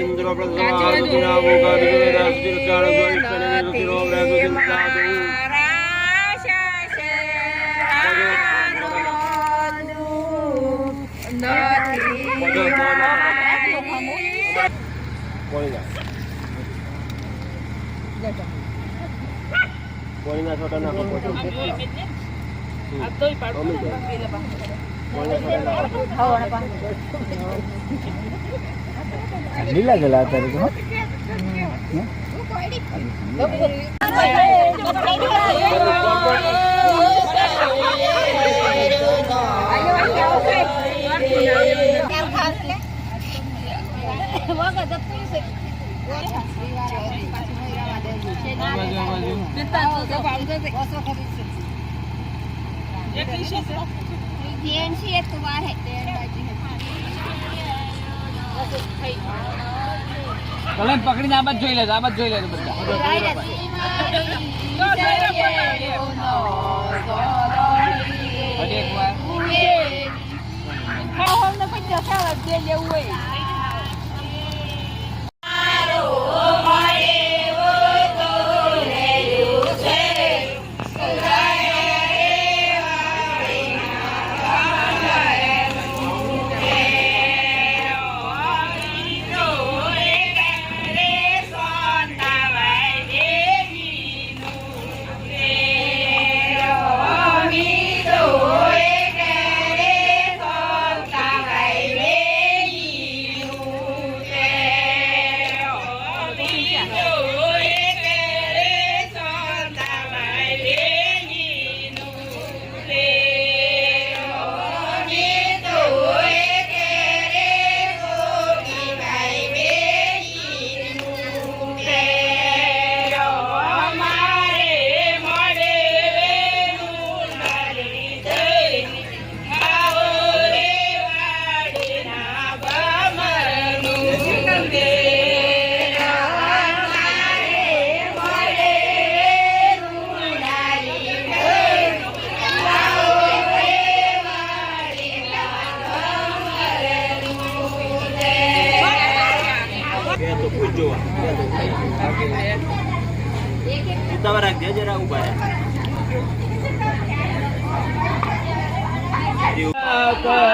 ఇంద్రప్రసాదు నామో కవిరాజు తిరుచారు గోవింద తిరుచారు કોઈના છોટા નાખો લીલા ગયેલા અત્યારે તો કલમ પકડીને આ બાજ જોઈ લે આ બાજ જોઈ લે બધા. એક વાર પૂછજો ઉતાવળ રાખજે જરા ઊભા કરી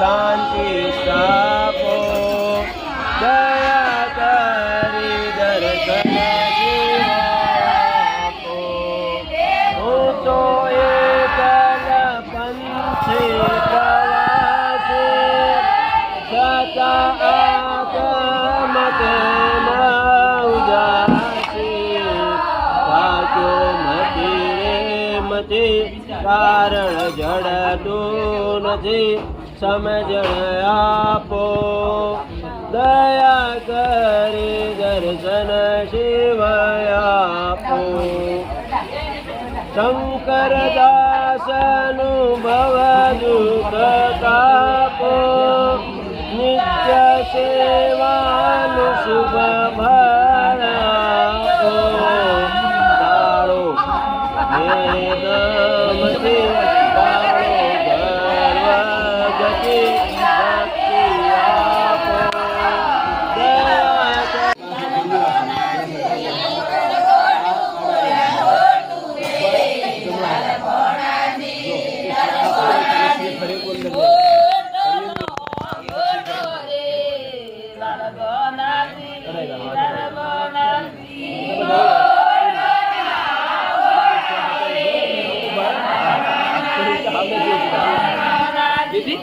શાંતિ સ્થાપો. દયા કરી દર્શન આપો હું તો એકલ પંછી પ્રવાસી. છતાં આગમ તેમાં ઉદાસી. પાક્યો મતી રે મતી, કારણ જડતું નથી. સમજણ આપો. દયા કરી દર્શન શિવ આપો. શંકર દાસનું ભવ દુઃખ કાપો નિત્ય સેવાનું શુભ দিদি